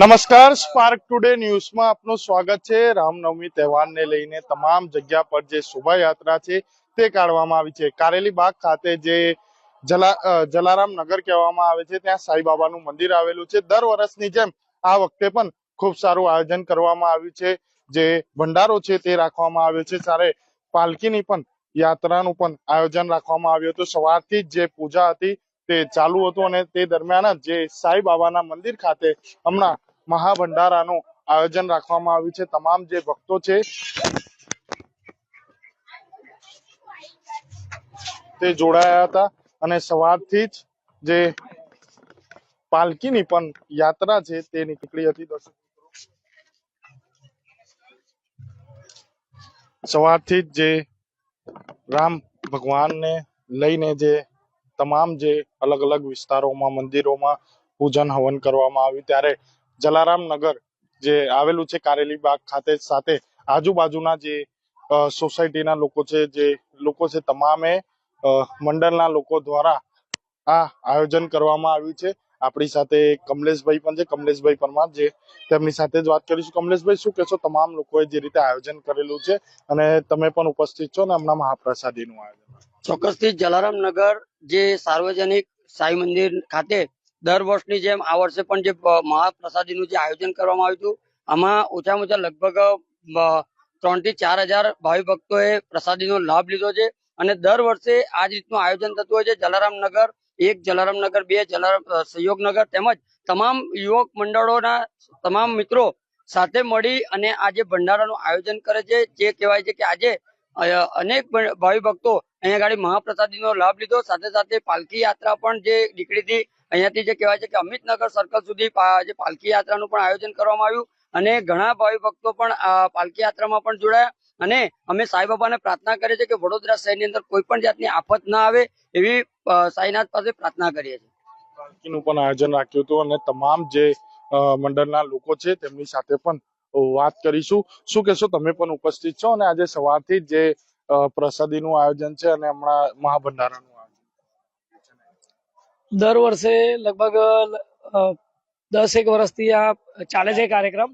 નમસ્કાર spark today ન્યૂઝમાં આપનું સ્વાગત છે. રામનવમી તહેવારને લઈને તમામ જગ્યા પર જે શોભાયાત્રા છે તે કાઢવામાં આવી છે. કારેલી બાગ ખાતે જે જલા જલારામ નગર કહેવામાં આવે છે, ત્યાં સાંઈબાબાનું મંદિર આવેલું છે. દર વર્ષની જેમ આ વખતે પણ ખૂબ સારું આયોજન કરવામાં આવ્યું છે. જે ભંડારો છે તે રાખવામાં આવ્યો છે. સારે પાલકીની પણ યાત્રાનું પણ આયોજન રાખવામાં આવ્યું હતું. સવારથી જે પૂજા હતી તે ચાલુ હતું અને તે દરમિયાન જ સાંઈ બાબાના મંદિર ખાતે હમણાં મહાભંડારાનું આયોજન રાખવામાં આવ્યું છે. તમામ જે ભક્તો છે, તે જોડાયા હતા અને સવારથી જ જે પાલકીની પણ યાત્રા છે તે નીકળી હતી. દર્શક સવારથી જ જે રામ ભગવાનને લઈને જે તમામ જે અલગ અલગ વિસ્તારોમાં, મંદિરોમાં પૂજન, હવન કરવામાં આવ્યું. ત્યારે જલારામ નગર જે આવેલું છે કારેલી બાગ ખાતે, સાથે આજુબાજુના જે સોસાયટીના લોકો છે, જે લોકો છે તમામે મંડળના લોકો દ્વારા આ આયોજન કરવામાં આવ્યું છે. આપણી સાથે કમલેશભાઈ પણ છે. કમલેશભાઈ પરમાર જે તેમની સાથે જ વાત કરીશું. કમલેશભાઈ, શું કહેશો? તમામ લોકોએ જે રીતે આયોજન કરેલું છે અને તમે પણ ઉપસ્થિત છો ને હમણાં મહાપ્રસાદીનું આયોજન? ચોક્કસથી જલારામ નગર જે સાર્વજનિક સાઈ મંદિર ખાતે દર વર્ષની જેમ આ વર્ષે પણ જે મહાપ્રસાદીનું જે આયોજન કરવામાં આવ્યું હતું આમાં ઓછામાં ઓછા લગભગ ત્રણથી ચાર હજાર ભાવિ ભક્તોએ પ્રસાદીનો લાભ લીધો છે અને દર વર્ષે આ જ રીતનું આયોજન થતું હોય છે. જલારામ નગર એક જલારામ નગર બે જલારામ અ, સહયોગ નગર તેમજ તમામ યુવક મંડળોના તમામ મિત્રો સાથે મળી અને આ જે ભંડારાનું આયોજન કરે છે જે કહેવાય છે કે આજે અનેક ભાવિ ભક્તો અહીંયા ગાડી મહાપ્રસાદીનો લાભ લીધો. સાથે સાથે પાલખી યાત્રા પણ જે નીકળી હતી, અહીંયાથી જે કહેવાય છે કે અમિતનગર સર્કલ સુધી પાલખી યાત્રાનું પણ આયોજન કરવામાં આવ્યું. અને ઘણા ભાવિ ભક્તો પણ પાલખી યાત્રામાં પણ જોડાયા. અને અમે સાંઈબાબાને પ્રાર્થના કરીએ છીએ કે વડોદરા શહેરની અંદર કોઈ પણ જાતની આફત ના આવે એવી સાઈનાથ પાસે પ્રાર્થના કરીએ છીએ. પણ આયોજન રાખ્યું હતું અને તમામ જે મંડળના લોકો છે તેમની સાથે પણ વાત કરીશું. શું કહેશો? તમે પણ ઉપસ્થિત છો અને આજે સવારથી જે પ્રસાદીનું આયોજન છે અને હમણાં મહાભંડારાનું આયોજન દર વર્ષે લગભગ દસ એક વર્ષથી આ ચાલે છે કાર્યક્રમ.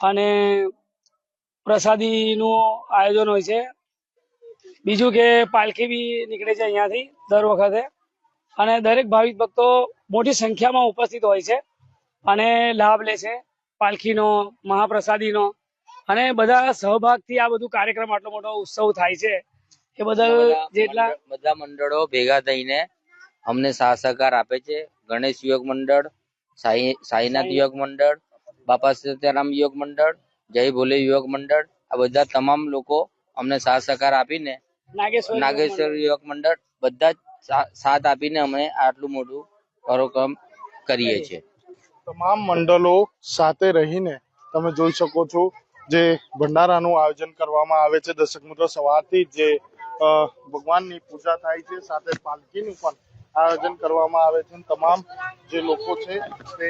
અને પ્રસાદીનું આયોજન હોય છે. બીજું કે પાલખી બી નીકળે છે અહીંયાથી દર વખતે. અને દરેક ભાવિક ભક્તો મોટી સંખ્યામાં ઉપસ્થિત હોય છે અને લાભ લે છે. પાલખીનો મહાપ્રસાદીનો અને બધા સહભાગથી આ બધું કાર્યક્રમ આટલો મોટો ઉત્સવ થાય છે. એ બદલ જેટલા બધા મંડળો ભેગા થઈને અમને સહકાર આપે છે. ગણેશ યોગ મંડળ સાઈ સાઈનાથ યોગ મંડળ બાપા સત્યારામ યોગ મંડળ જય ભોલે યુવક મંડળ આ બધા તમામ લોકો અમને સહકાર આપીને નાગેશ્વર યોગ મંડળ. બધા જ સાથ આપીને અમે આટલું મોટું કાર્યક્રમ કરીએ. છીએ. તમામ મંડળો સાથે રહીને તમે જોઈ શકો છો જે ભંડારાનું આયોજન કરવામાં આવે છે. દર્શક મિત્રો, સવારથી જ ભગવાનની પૂજા થાય છે, સાથે પાલકીનું પણ આયોજન કરવામાં આવે છે. તમામ જે લોકો છે તે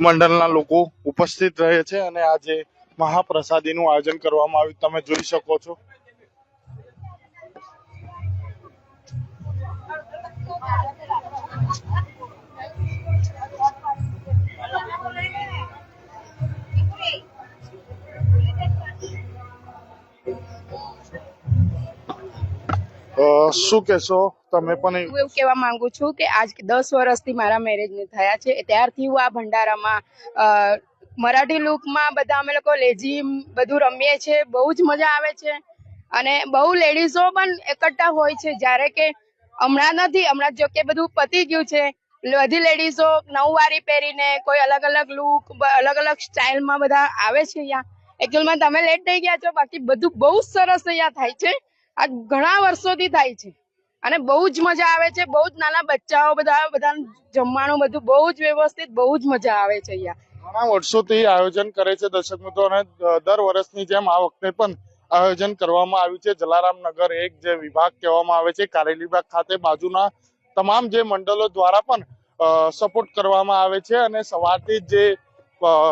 મંડળના લોકો ઉપસ્થિત રહે છે અને આજે મહાપ્રસાદીનું આયોજન કરવામાં આવ્યું. તમે જોઈ શકો છો શું કહેશો? તમે પણ હું એવું કહેવા માંગુ છું કે આજ દસ વર્ષથી મારા મેરેજ થયા છે. ત્યારથી હું આ ભંડારામાં મરાઠી લુકમાં બધા અમે લોકો લેઝીમ બધું રમીએ છીએ. બહુ જ મજા આવે છે. અને બહુ લેડીઝો પણ એકઠા હોય છે. જ્યારે કે હમણાં નથી, હમણાં જો કે બધું પતી ગયું છે. બધી લેડીઝો નવવારી પહેરીને કોઈ અલગ અલગ લુક અલગ અલગ સ્ટાઇલમાં બધા આવે છે અહીંયા. એકચ્યુઅલમાં તમે લેટ થઈ ગયા છો. બાકી બધું બહુ સરસ અહીંયા થાય છે. આ ઘણા વર્ષોથી થાય છે. અને બહુ જ મજા આવે છે. બહુ જ નાના બચ્ચાઓ બધા બધા જમવાનું બધું બહુ જ વ્યવસ્થિત, બહુ જ મજા આવે છે અહીંયા. ઘણા વર્ષોથી આયોજન કરે છે દર્શક મિત્રો અને દર વર્ષની જેમ આ વખતે પણ આયોજન કરવામાં આવ્યું છે. જલારામ નગર એક જે વિભાગ કહેવામાં આવે છે કારેલીબાગ ખાતે બાજુના તમામ જે મંડળો દ્વારા પણ સપોર્ટ કરવામાં આવે છે અને સવારથી જ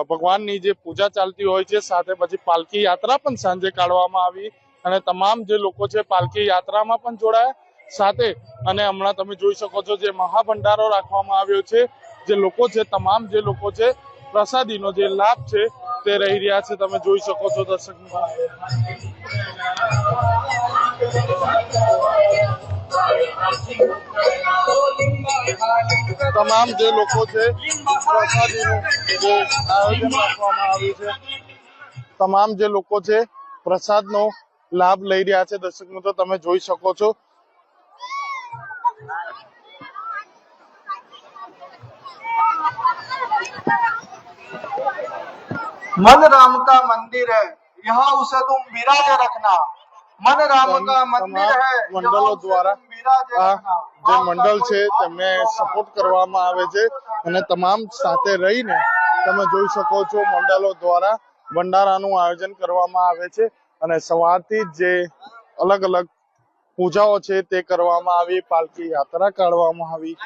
ભગવાનની જે પૂજા ચાલતી હોય છે, સાથે પછી પાલકી યાત્રા પણ સાંજે કાઢવામાં આવી અને તમામ જે લોકો છે પાલખી યાત્રામાં પણ જોડાયા. સાથે અને હમણાં તમે જોઈ શકો છો જે મહાભંડારો રાખવામાં આવ્યો છે, જે લોકો છે, તમામ જે લોકો છે, પ્રસાદીનો જે લાભ છે તે રહી રહ્યા છે. તમે જોઈ શકો છો દર્શક તમામ જે લોકો છે જે આયોજન રાખવામાં આવ્યું છે. તમામ જે લોકો છે, પ્રસાદનો લાભ લઈ રહ્યા છે દર્શક મિત્રો તમે જોઈ શકો છો मन राम का मंदिर है यहाँ उसे तुम विराज रखना मन राम का मंदिर है તમામ મંડળો દ્વારા विराज આ रखना જે મંડળ છે તેમને સપોર્ટ કરવામાં આવે છે અને તમામ સાથે રહીને તમે જોઈ શકો છો મંડળો દ્વારા ભંડારાનું આયોજન કરવામાં આવે છે અને સવારથી જ જે અલગ અલગ પૂજાઓ છે તે કરવામાં આવી પાલકી યાત્રા કાઢવામાં આવી.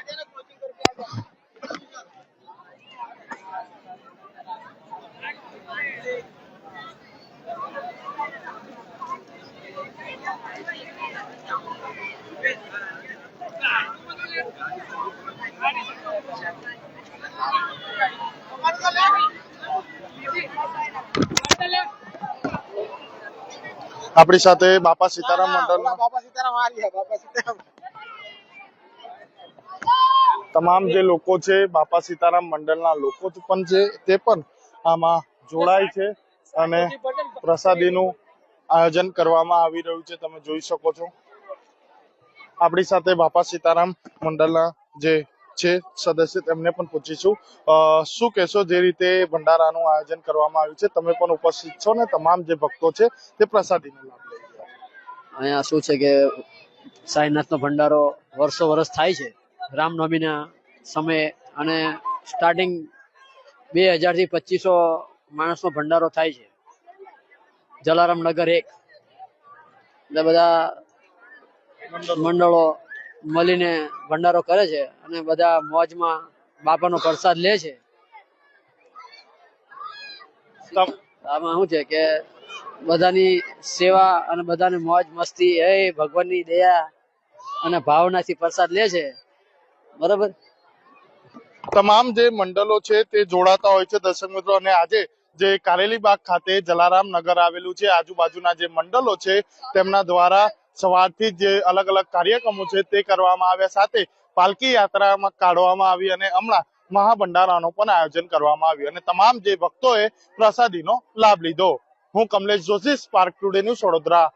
આપણી સાથે બાપા સીતારામ મંડળ તમામ જે લોકો છે બાપા સીતારામ મંડળના લોકો પણ છે તે પણ આમાં જોડાય છે અને પ્રસાદીનું આયોજન કરવામાં આવી રહ્યું છે તમે જોઈ શકો છો. આપણી સાથે બાપા સીતારામ મંડળના જે છે. સદસ્ય તેમને પણ પૂછીશું. શું કહેશો જે રીતે ભંડારાનું આયોજન કરવામાં આવ્યું છે? તમે પણ ઉપસ્થિત છો ને તમામ જે ભક્તો છે તે પ્રસાદીનો લાભ લઈ રહ્યા અહીંયા શું છે કે સાઈનાથનો ભંડારો વર્ષો વર્ષ થાય છે. રામનવમીના સમયે અને સ્ટાર્ટિંગ બે હજારથી પચીસો માણસનો ભંડારો થાય છે. જલારામ નગર એક. એટલે બધા મંડળો મળીને ભંડારો કરે છે અને બધા મોજમાં બાપાનો પ્રસાદ લે છે. આમાં શું છે કે બધાની સેવા અને બધાની મોજ મસ્તી એ ભગવાનની દયા અને ભાવનાથી પ્રસાદ લે છે. બરાબર? તમામ જે મંડળો છે તે જોડાતા હોય છે દર્શક મિત્રો અને આજે જે કારેલીબાગ ખાતે જલારામ નગર આવેલું છે આજુબાજુના જે મંડળો છે તેમના દ્વારા સવારથી જ અલગ અલગ કાર્યક્રમો છે તે કરવામાં આવ્યા સાથે પાલકી યાત્રામાં કાઢવામાં આવી અને હમણાં મહાભંડારાનું પણ આયોજન કરવામાં આવ્યું અને તમામ જે ભક્તોએ પ્રસાદીનો લાભ લીધો. હું Kamlesh Joshi Spark Today News Vadodara.